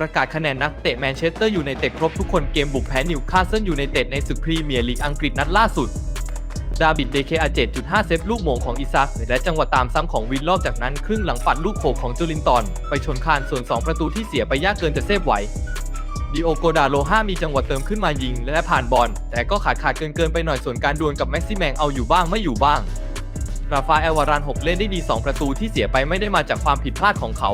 ประกาศคะแนนนักเตะแมนเชสเตอร์อยูไนเต็ดครบทุกคนเกมบุกแพ้นิวคาสเซิลยูไนเต็ดในศึกพรีเมียร์ลีกอังกฤษนัดล่าสุด ดาบิดเดเคอา7.5 เซฟลูกโมงของอิซักและจังหวะตามซ้ำของวินลอกจากนั้น ครึ่งหลังปัดลูกโขกของจูลินตันไปชนคานส่วน 2 ประตูที่เสียไปยากเกินจะเซฟไหวดิโอโกดาโล5มีจังหวะเติมขึ้นมายิงและผ่านบอล แต่ก็ขาดขาดเกินเกินไปหน่อยส่วนการดวลกับแม็กซิแมงเอาอยู่บ้างไม่อยู่บ้าง ราฟาเอลวาราน 6 เล่นได้ดี 2 ประตูที่เสียไปไม่ได้มาจากความผิดพลาดของเขา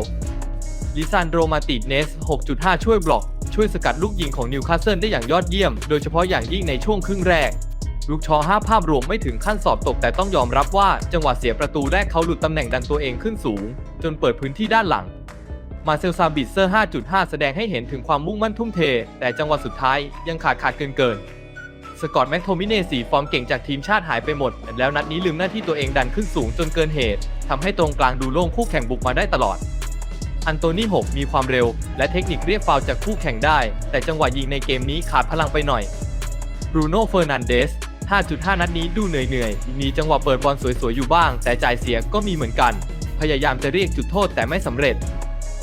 ลิซานโดมาติเนส 6.5 ช่วยบล็อก ช่วยสกัดลูกยิงของนิวคาสเซิลได้อย่างยอดเยี่ยม โดยเฉพาะอย่างยิ่งในช่วงครึ่งแรก ลูกชอ 5 ภาพรวมไม่ถึงขั้นสอบตกแต่ต้องยอมรับว่าจังหวะเสียประตูแรกเขาหลุดตำแหน่งดันตัวเองขึ้นสูง จนเปิดพื้นที่ด้านหลัง มาเซลซาบิเซอร์ 5.5 แสดงให้เห็นถึงความมุ่งมั่นทุ่มเท แต่จังหวะสุดท้ายยังขาดขาดเกินเกินสกอตแม็กโทมิเนสีฟอร์มเก่งจากทีมชาติหายไปหมด แล้วนัดนี้ลืมหน้าที่ตัวเองดันขึ้นสูงจนเกินเหตุทำให้ตรงกลางดูโล่งคู่แข่งบุกมาได้ตลอด อันโตนี่ 6 มีความเร็ว และเทคนิคเรียกฟาวล์จากคู่แข่งได้ แต่จังหวะยิงในเกมนี้ขาดพลังไปหน่อยบรูโน่เฟอร์นันเดส 5.5 นัดนี้ดูเหนื่อยๆ มีจังหวะเปิดบอลสวยๆ อยู่บ้าง แต่จ่ายเสียก็มีเหมือนกัน พยายามจะเรียกจุดโทษแต่ไม่สำเร็จ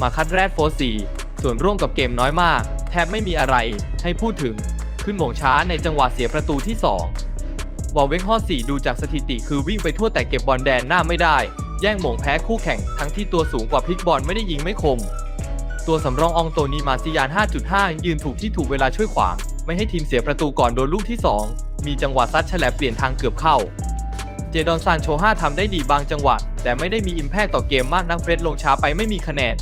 มาคัดแรดโฟสีส่วนร่วมกับเกมน้อยมาก แทบไม่มีอะไรให้พูดถึง ขึ้นหม่งช้าในจังหวะเสียประตูที่2วอลเวกฮอ4ดูจากสถิติคือวิ่งไปทั่วแต่เก็บบอลแดนหน้าไม่ได้ แย่งหม่งแพ้คู่แข่งทั้งที่ตัวสูงกว่าพลิกบอลไม่ได้ยิงไม่คม ตัวสำรองอองโตนีมาซิยาน 5.5 ยืนถูกที่ถูกเวลาช่วยขวางไม่ให้ทีมเสียประตูก่อนโดนลูกที่ 2 มีจังหวะซัดแฉลบเปลี่ยนทางเกือบเข้า เจดอนซานโช5ทำได้ดีบางจังหวะ แต่ไม่ได้มีอิมแพคต่อเกมมากนักเฟรดลงช้าไปไม่มีคะแนน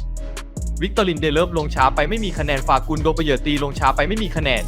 วิกตอรินเดเลฟลงช้าไปไม่มีคะแนนฟากุนโดเปเยตีลงช้าไปไม่มีคะแนน